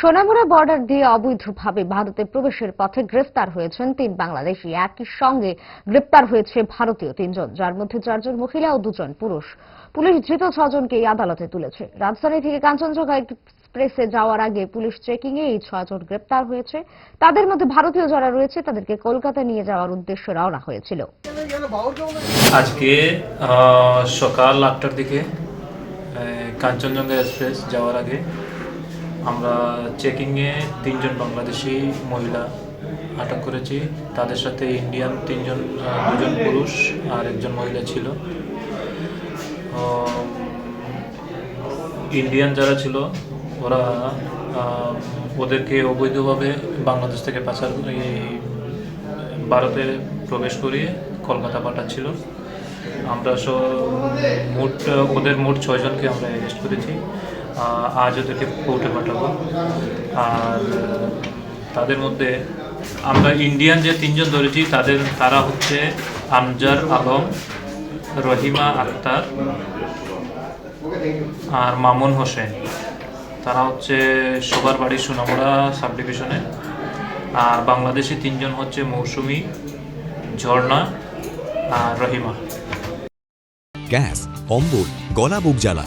Sonamura border দিয়ে অবৈধভাবে ভারতে প্রবেশের পথে গ্রেফতার হয়েছেন তিন বাংলাদেশি। একই সঙ্গে গ্রেপ্তার হয়েছে ভারতীয় তিনজন, যার মধ্যে চারজন মহিলা ও দুজন পুরুষ। পুলিশ ধৃত ছজনকে আদালতে তুলেছে। রাজধানী থেকে কাঞ্চনজঙ্ঘা এক্সপ্রেসে যাওয়ার আগে পুলিশ চেকিং এ এই ছজন গ্রেপ্তার হয়েছে। তাদের মধ্যে ভারতীয় যারা রয়েছে, তাদেরকে কলকাতা নিয়ে যাওয়ার উদ্দেশ্যে রওনা হয়েছিল। আজকে সকাল আটটার দিকে কাঞ্চনজঙ্ঘা এক্সপ্রেস যাওয়ার আগে আমরা চেকিংয়ে তিনজন বাংলাদেশি মহিলা আটক করেছি। তাদের সাথে ইন্ডিয়ান তিনজন দুজন পুরুষ আর একজন মহিলা ছিল। ইন্ডিয়ান যারা ছিল, ওরা ওদেরকে অবৈধভাবে বাংলাদেশ থেকে পাচার ভারতে প্রবেশ করিয়ে কলকাতা পাঠাচ্ছিল। আমরা সব মোট, ওদের মোট ছয়জনকে আমরা অ্যারেস্ট করেছি। আজ ওদেরকে কোর্টে পাঠাবো। আর তাদের মধ্যে আমরা ইন্ডিয়ান যে তিনজন ধরেছি, তাদের, তারা হচ্ছে আমজার আলম, রহিমা আক্তার আর মামুন হোসেন। তারা হচ্ছে সবার বাড়ি সোনামুড়া সাব ডিভিশনে আর বাংলাদেশি তিনজন হচ্ছে মৌসুমি, ঝর্ণা আর রহিমা। গ্যাস, অম্বল, গলা, বুক জ্বালা।